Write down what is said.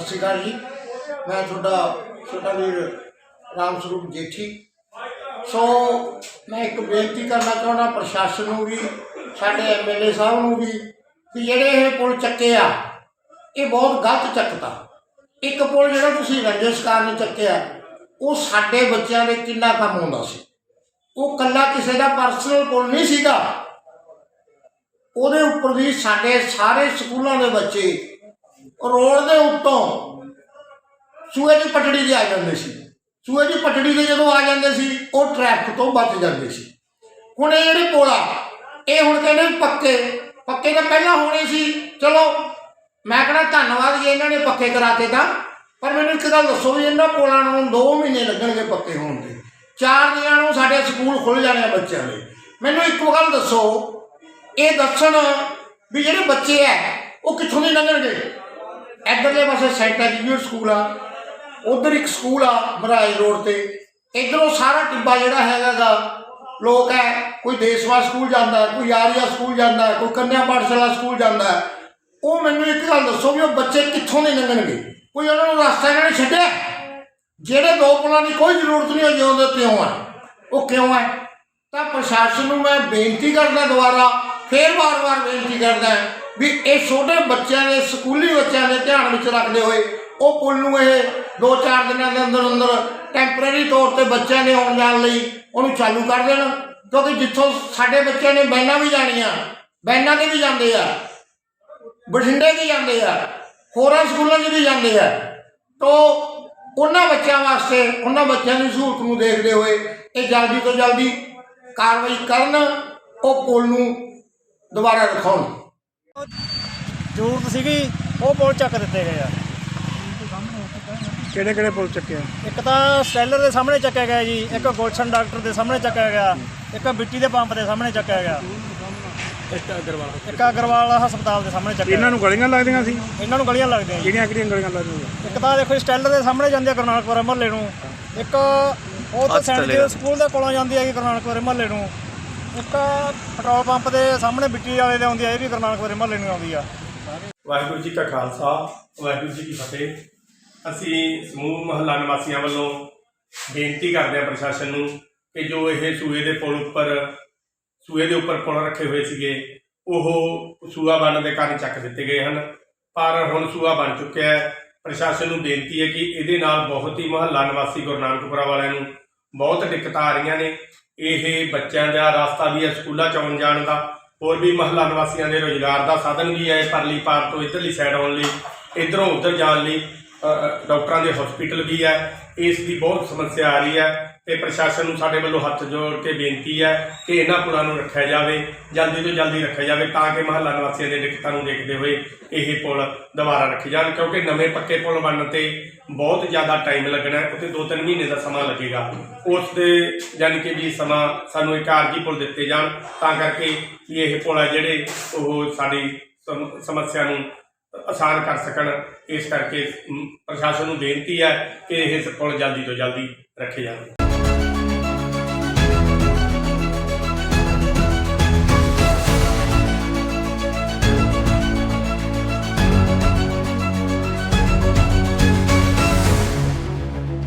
ਸਤਿ ਸ਼੍ਰੀ ਅਕਾਲ ਜੀ। ਮੈਂ ਤੁਹਾਡਾ ਛੋਟਾ ਵੀਰ ਰਾਮ ਸਰੂਪ ਜੇਠੀ। ਸੋ ਮੈਂ ਇੱਕ ਬੇਨਤੀ ਕਰਨਾ ਚਾਹੁੰਦਾ, ਪ੍ਰਸ਼ਾਸਨ ਨੂੰ ਵੀ, ਸਾਡੇ ਐਮਐਲਏ ਸਾਹਿਬ ਨੂੰ ਵੀ ਕਿ ਜਿਹੜੇ ਇਹ ਪੁਲ ਚੱਕੇ ਆ, ਇਹ ਬਹੁਤ ਗਲਤ ਚੱਕਤਾ। ਇੱਕ ਪੁਲ ਜਿਹੜਾ ਤੁਸੀਂ ਰੰਜਿਸ਼ ਕਾਰਨ ਚੱਕਿਆ, ਉਹ ਸਾਡੇ ਬੱਚਿਆਂ ਦੇ ਕਿੰਨਾ ਕੰਮ ਆਉਂਦਾ ਸੀ। ਉਹ ਕੱਲਾ ਕਿਸੇ ਦਾ ਪਰਸਨਲ ਪੁਲ ਨਹੀਂ ਸੀਗਾ। ਉਹਦੇ ਉੱਪਰ ਵੀ ਸਾਡੇ ਸਾਰੇ ਸਕੂਲਾਂ ਦੇ ਬੱਚੇ ਰੋਡ ਦੇ ਉੱਤੋਂ ਸੂਏ ਦੀ ਪਟੜੀ ਦੇ ਆ ਜਾਂਦੇ ਸੀ। ਸੂਏ ਦੀ ਪਟੜੀ ਦੇ ਜਦੋਂ ਆ ਜਾਂਦੇ ਸੀ, ਉਹ ਟ੍ਰੈਫਿਕ ਤੋਂ ਬਚ ਜਾਂਦੇ ਸੀ। ਹੁਣ ਇਹ ਜਿਹੜੇ ਪੁਲ ਆ, ਇਹ ਹੁਣ ਕਹਿੰਦੇ ਵੀ ਪੱਕੇ। ਪੱਕੇ ਤਾਂ ਪਹਿਲਾਂ ਹੋਣੇ ਸੀ। ਚਲੋ, ਮੈਂ ਕਹਿੰਦਾ ਧੰਨਵਾਦ ਜੀ ਇਹਨਾਂ ਨੇ ਪੱਕੇ ਕਰਾਤੇ ਤਾਂ। ਪਰ ਮੈਨੂੰ ਇੱਕ ਗੱਲ ਦੱਸੋ ਵੀ ਇਹਨਾਂ ਪੁਲਾਂ ਨੂੰ 2 ਮਹੀਨੇ ਲੱਗਣਗੇ ਪੱਕੇ ਹੋਣ ਦੇ। ਚਾਰ ਦਿਨਾਂ ਨੂੰ ਸਾਡੇ ਸਕੂਲ ਖੁੱਲ ਜਾਣੇ ਆ ਬੱਚਿਆਂ ਦੇ। ਮੈਨੂੰ ਇੱਕ ਗੱਲ ਦੱਸੋ, ਇਹ ਦੱਸਣ ਵੀ ਜਿਹੜੇ ਬੱਚੇ ਐ ਉਹ ਕਿੱਥੋਂ ਦੇ ਲੰਘਣਗੇ? ਇੱਧਰਲੇ ਪਾਸੇ ਸੈਂਟ ਐਜੂਕੇਟ ਸਕੂਲ ਆ, ਉਧਰ ਇੱਕ ਸਕੂਲ ਆ ਮਰਾਈ ਰੋਡ ਤੇ। ਇਧਰੋਂ ਸਾਰਾ ਟਿੱਬਾ ਜਿਹੜਾ ਹੈਗਾ ਗਾ ਲੋਕ ਹੈ ਕੋਈ ਦੇਸ਼ਵਾ ਸਕੂਲ ਜਾਂਦਾ, ਕੋਈ ਆਰੀਆ ਸਕੂਲ ਜਾਂਦਾ, ਕੋਈ ਕੰਨਿਆ ਪਾਠਸ਼ਾਲਾ ਸਕੂਲ ਜਾਂਦਾ। ਉਹ ਮੈਨੂੰ ਇੱਕ ਗੱਲ ਦੱਸੋ ਵੀ ਉਹ ਬੱਚੇ ਕਿੱਥੋਂ ਦੇ ਲੰਘਣਗੇ? ਕੋਈ ਉਹਨਾਂ ਨੂੰ ਰਸਤਾ ਇਹਨਾਂ ਨੇ ਛੱਡਿਆ? ਜਿਹੜੇ ਦੋ ਪੁਲਾਂ ਦੀ ਕੋਈ ਜ਼ਰੂਰਤ ਨਹੀਂ ਹੈ ਜਿਉਂ ਦੇ ਤਿਉਂ ਹੈ ਉਹ ਕਿਉਂ ਹੈ ਤਾਂ ਪ੍ਰਸ਼ਾਸਨ ਨੂੰ ਮੈਂ ਬੇਨਤੀ ਕਰਦਾ ਦੁਬਾਰਾ, ਫੇਰ ਵਾਰ-ਵਾਰ ਬੇਨਤੀ ਕਰਦਾ। ਵੀ ਇਹ ਛੋਟੇ ਬੱਚਿਆਂ ਦੇ, ਸਕੂਲੀ ਬੱਚਿਆਂ ਦੇ ਧਿਆਨ ਵਿੱਚ ਰੱਖਦੇ ਹੋਏ ਉਹ ਪੁਲ ਨੂੰ ਇਹ 2-4 ਦਿਨਾਂ ਦੇ ਅੰਦਰ ਅੰਦਰ ਟੈਂਪਰੇਰੀ ਤੌਰ ਤੇ ਬੱਚਿਆਂ ਦੇ ਆਉਣ ਜਾਣ ਲਈ ਉਹਨੂੰ ਚਾਲੂ ਕਰ ਦੇਣ। ਕਿਉਂਕਿ ਜਿੱਥੋਂ ਸਾਡੇ ਬੱਚਿਆਂ ਨੇ ਬੈਨਾਂ ਵੀ ਜਾਣੀਆਂ ਬੈਨਾਂ ਤੇ ਵੀ ਜਾਂਦੇ ਆ, ਬਠਿੰਡੇ ਵੀ ਜਾਂਦੇ ਆ, ਹੋਰਾਂ ਸਕੂਲਾਂ 'ਚ ਵੀ ਜਾਂਦੇ ਆ। ਤੋ ਉਹਨਾਂ ਬੱਚਿਆਂ ਵਾਸਤੇ, ਉਹਨਾਂ ਬੱਚਿਆਂ ਦੀ ਸਹੂਲਤ ਨੂੰ ਦੇਖਦੇ ਹੋਏ ਇਹ ਜਲਦੀ ਤੋਂ ਜਲਦੀ ਕਾਰਵਾਈ ਕਰਨ, ਉਹ ਪੁਲ ਨੂੰ ਦੁਬਾਰਾ ਰਖਾਉਣ। ਜ਼ਰੂਰਤ ਸੀਗੀ ਉਹ ਪੁਲ ਚੱਕ ਦਿੱਤੇ ਗਏ ਆ। ਕਿਹੜੇ ਕਿਹੜੇ ਪੁਲ ਚੱਕੇ ਆ? ਇੱਕ ਤਾਂ ਸਟੈਲਰ ਦੇ ਸਾਹਮਣੇ ਚੱਕਿਆ ਗਿਆ ਜੀ ਇੱਕ ਗੁਲਸ਼ਨ ਡਾਕਟਰ ਦੇ ਸਾਹਮਣੇ ਚੱਕਿਆ ਗਿਆ ਇੱਕ ਬਿੱਟੀ ਦੇ ਪੰਪ ਦੇ ਸਾਹਮਣੇ ਚੱਕਿਆ ਗਿਆ। ਇੱਕ ਅਗਰਵਾਲ ਇੱਕ ਅਗਰਵਾਲ ਹਸਪਤਾਲ ਦੇ ਸਾਹਮਣੇ ਚੱਕਿਆ ਇਹਨਾਂ ਨੂੰ ਗਲੀਆਂ ਲੱਗਦੀਆਂ ਸੀ? ਇਹਨਾਂ ਨੂੰ ਗਲੀਆਂ ਲੱਗਦੀਆਂ ਕਿਹੜੀਆਂ ਕਿਹੜੀਆਂ ਗਲੀਆਂ ਲੱਗਦੀਆਂ ਇੱਕ ਤਾਂ ਦੇਖੋ ਜੀ ਸਟੈਲਰ ਦੇ ਸਾਹਮਣੇ ਜਾਂਦੀ ਆ ਗੁਰਨਾਨਕਪੁਰ ਮਹੱਲੇ ਨੂੰ। ਇੱਕ ਉਹ ਤਾਂ ਸੈਂਟ ਦੇ ਸਕੂਲ ਦੇ ਕੋਲੋਂ ਜਾਂਦੀ ਹੈ ਗੁਰਨਾਨਕਪੁਰ ਮਹੱਲੇ ਨੂੰ। ਇੱਕ ਪੈਟਰੋਲ ਪੰਪ ਦੇ ਸਾਹਮਣੇ ਬਿੱਟੀ ਵਾਲੇ ਦੇ ਆਉਂਦੀ ਆ, ਇਹ ਵੀ ਗੁਰਨਾਨਕਪੁਰ ਮਹੱਲੇ ਨੂੰ ਆਉਂਦੀ ਆ। ਵਾਹਿਗੁਰੂ ਜੀ ਕਾ ਖਾਲਸਾ, ਵਾਹਿਗੁਰੂ ਜੀ ਕੀ ਫਤਿਹ। ਅਸੀਂ ਸਮੂਹ ਮਹੱਲਾ ਨਿਵਾਸੀਆਂ ਵੱਲੋਂ ਬੇਨਤੀ ਕਰਦੇ ਹਾਂ ਪ੍ਰਸ਼ਾਸਨ ਨੂੰ ਕਿ ਜੋ ਇਹ ਸੂਏ ਦੇ ਪੁਲ ਉੱਪਰ, ਸੂਏ ਦੇ ਉੱਪਰ ਪੁਲ ਰੱਖੇ ਹੋਏ ਸੀਗੇ, ਉਹ ਸੂਆ ਬਣਨ ਦੇ ਕਾਰਨ ਚੱਕ ਦਿੱਤੇ ਗਏ ਹਨ। ਪਰ ਹੁਣ ਸੂਆ ਬਣ ਚੁੱਕਿਆ ਹੈ। ਪ੍ਰਸ਼ਾਸਨ ਨੂੰ ਬੇਨਤੀ ਹੈ ਕਿ ਇਹਦੇ ਨਾਲ ਬਹੁਤ ਹੀ ਮਹੱਲਾ ਨਿਵਾਸੀ ਗੁਰੂ ਨਾਨਕਪੁਰਾ ਵਾਲਿਆਂ ਨੂੰ ਬਹੁਤ ਦਿੱਕਤਾਂ ਆ ਰਹੀਆਂ ਨੇ। ਇਹ ਬੱਚਿਆਂ ਦਾ ਰਸਤਾ ਵੀ ਹੈ ਸਕੂਲਾਂ ਚ ਆਉਣ ਜਾਣ ਦਾ। ਹੋਰ ਵੀ ਮਹੱਲਾ ਨਿਵਾਸੀਆਂ ਦੇ ਰੋਜ਼ਗਾਰ ਦਾ ਸਾਧਨ ਵੀ ਹੈ ਪਰਲੀ ਪਾਰ ਤੋਂ ਇਧਰਲੀ ਸਾਈਡ ਆਉਣ ਲਈ, ਇਧਰੋਂ ਉਧਰ ਜਾਣ ਲਈ ਡਾਕਟਰਾਂ ਦੇ ਹਸਪੀਟਲ ਵੀ ਹੈ। ਇਸ ਦੀ ਬਹੁਤ ਸਮੱਸਿਆ ਆ ਰਹੀ ਹੈ ਤੇ ਪ੍ਰਸ਼ਾਸਨ ਨੂੰ ਸਾਡੇ ਵੱਲੋਂ ਹੱਥ ਜੋੜ ਕੇ ਬੇਨਤੀ ਹੈ ਕਿ ਇਹਨਾਂ ਪੁਲਾਂ ਨੂੰ ਰੱਖਿਆ ਜਾਵੇ, ਜਲਦੀ ਤੋਂ ਜਲਦੀ ਰੱਖਿਆ ਜਾਵੇ ਤਾਂ ਕਿ ਮਹੱਲਾ ਨਿਵਾਸੀਆਂ ਦੇ ਦਿੱਕਤਾਂ ਨੂੰ ਦੇਖਦੇ ਹੋਏ ਇਹ ਪੁਲ ਦੁਬਾਰਾ ਰੱਖੇ ਜਾਣ, ਕਿਉਂਕਿ ਨਵੇਂ ਪੱਕੇ ਪੁਲ ਬਣਨ ਤੇ ਬਹੁਤ ਜ਼ਿਆਦਾ ਟਾਈਮ ਲੱਗਣਾ ਹੈ, ਉੱਥੇ 2-3 ਮਹੀਨੇ ਦਾ ਸਮਾਂ ਲੱਗੇਗਾ। ਉਸ ਦੇ ਯਾਨੀ ਕਿ ਵੀ ਸਮਾਂ ਸਾਨੂੰ ਇੱਕ ਆਰਜੀ ਪੁਲ ਦਿੱਤੇ ਜਾਣ, ਤਾਂ ਕਰਕੇ ਇਹ ਪੁਲ ਹੈ ਜਿਹੜੇ ਉਹ ਸਾਡੀ ਸਮ- ਸਮੱਸਿਆ ਨੂੰ ਆਸਾਨ ਕਰ ਸਕਣ। ਇਸ ਕਰਕੇ ਪ੍ਰਸ਼ਾਸਨ ਨੂੰ ਬੇਨਤੀ ਹੈ ਕਿ ਇਹ ਪੁਲ ਜਲਦੀ ਤੋਂ ਜਲਦੀ ਰੱਖੇ ਜਾਣ।